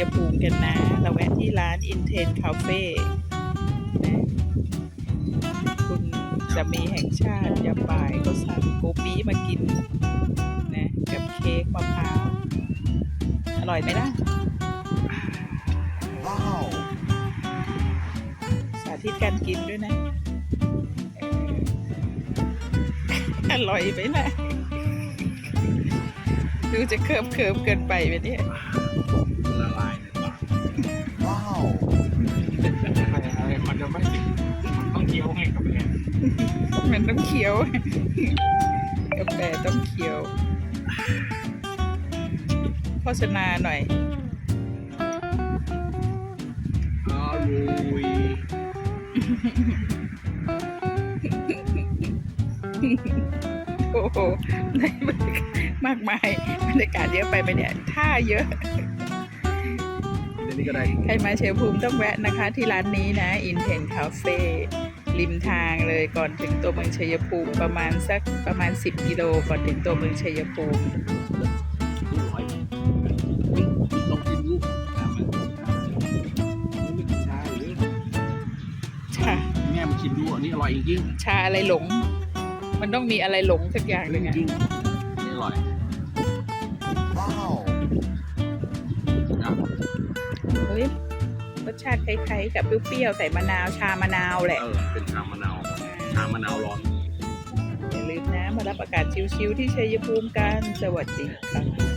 ยภูมิกันนะ เราแวะที่ร้าน Inten Cafe นะคุณสามีแห่งชาติยามบ่ายก็สั่งโกปีมากินนะกับเค้กมะพร้าว อร่อยไหมล่ะ Wow. สาธิตการกินด้วยนะอออร่อยไหมล่ะ ดูจะเคิมเคิมๆเกินไปไหมเนี่ยละลายในปาก Wow. อะไรมันจะไม่ติดมันต้องเคี้ยวให้กับเนี่ยมันต้องเคี้ยวกาแฟต้องเคี้ยวโฆษณาหน่อยอร่อยโอ้ โหในบรรยากาศมากมายบรรยากาศเยอะไปไหมเนี่ยท่าเยอะเดี๋ยวนี้ก็ได้ใครมาเชียงภูมิต้องแวะนะคะ ที่ร้านนี้นะ Inten Cafe ริมทางเลยก่อนถึงตัวเมืองชัยภูมิประมาณสักประมาณ 10กิโลก่อนถึงตัวเมืองชัยภูมิอร่อยลองกินลูกน้ำมันไม่กินชาหรือชาแง่มาชิมดูอันนี้อร่อยจริงชาอะไรหลง มันต้องมีอะไรหลงสักอย่างๆหนึ่งอะจริงๆนี่อร่อย Wow. ครับเฮ้ยรสชาติคล้ายๆกับเปรี้ยวๆใส่มะนาวชามะนาวแหละเออเป็นชามะนาวชามะนาวร้อน อย่าลืมนะมารับอากาศชิวๆที่ชัยภูมิกันสวัสดีค่ะ